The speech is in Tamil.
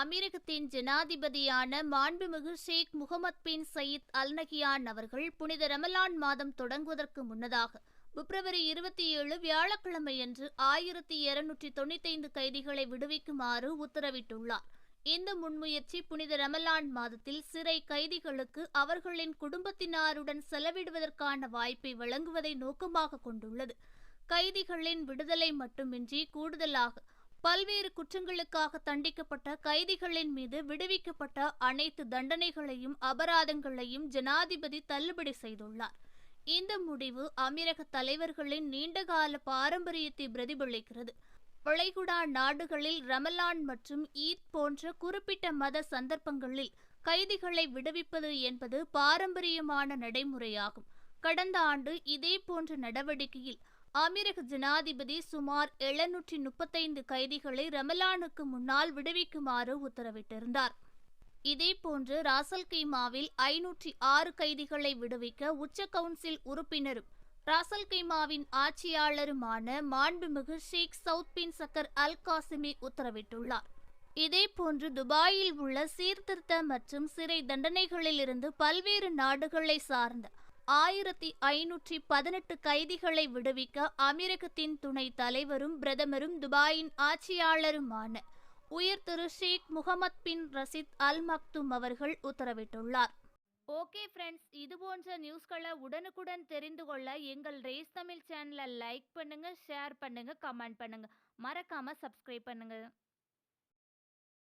அமீரகத்தின் ஜனாதிபதியான மாண்புமிகு Sheikh Mohammed bin Zayed Al Nahyan அவர்கள் புனித ரமலான் மாதம் தொடங்குவதற்கு முன்னதாக பிப்ரவரி இருபத்தி ஏழு வியாழக்கிழமையன்று ஆயிரத்தி இருநூற்றி தொண்ணூத்தைந்து கைதிகளை விடுவிக்குமாறு உத்தரவிட்டுள்ளார். இந்த முன்முயற்சி புனித ரமலான் மாதத்தில் சிறை கைதிகளுக்கு அவர்களின் குடும்பத்தினாருடன் செலவிடுவதற்கான வாய்ப்பை வழங்குவதை நோக்கமாக கொண்டுள்ளது. கைதிகளின் விடுதலை மட்டுமின்றி கூடுதலாக பல்வேறு குற்றங்களுக்காக தண்டிக்கப்பட்ட கைதிகளின் மீது விடுவிக்கப்பட்ட அனைத்து தண்டனைகளையும் அபராதங்களையும் ஜனாதிபதி தள்ளுபடி செய்துள்ளார். இந்த முடிவு அமீரக தலைவர்களின் நீண்டகால பாரம்பரியத்தை பிரதிபலிக்கிறது. வளைகுடா நாடுகளில் ரமலான் மற்றும் ஈத் போன்ற குறிப்பிட்ட மத சந்தர்ப்பங்களில் கைதிகளை விடுவிப்பது என்பது பாரம்பரியமான நடைமுறையாகும். கடந்த ஆண்டு இதே போன்ற நடவடிக்கையில் அமீரக ஜனாதிபதி சுமார் எழுநூற்றி முப்பத்தைந்து கைதிகளை ரமலானுக்கு முன்னால் விடுவிக்குமாறு உத்தரவிட்டிருந்தார். இதேபோன்று ராசல் கைமாவில் ஐநூற்றி ஆறு கைதிகளை விடுவிக்க உச்ச கவுன்சில் உறுப்பினரும் ராசல் கைமாவின் ஆட்சியாளருமான மாண்புமிகு ஷேக் சவுத் பின் சக்கர் அல் காசிமி உத்தரவிட்டுள்ளார். இதேபோன்று துபாயில் உள்ள சீர்திருத்த மற்றும் சிறை தண்டனைகளிலிருந்து பல்வேறு நாடுகளை சார்ந்த ஆயிரத்தி ஐநூற்றி பதினெட்டு கைதிகளை விடுவிக்க அமீரகத்தின் துணை தலைவரும் பிரதமரும் துபாயின் ஆட்சியாளருமான உயர் திரு ஷேக் முகமது பின் ரசித் அல் மக்தும் அவர்கள் உத்தரவிட்டுள்ளார். ஓகே ஃப்ரெண்ட்ஸ் இது போன்ற நியூஸ்களை உடனுக்குடன் தெரிந்து கொள்ள எங்கள் ரேஸ் தமிழ் சேனலை லைக் பண்ணுங்கள் ஷேர் பண்ணுங்கள் கமெண்ட் பண்ணுங்கள் மறக்காமல் சப்ஸ்கிரைப் பண்ணுங்கள்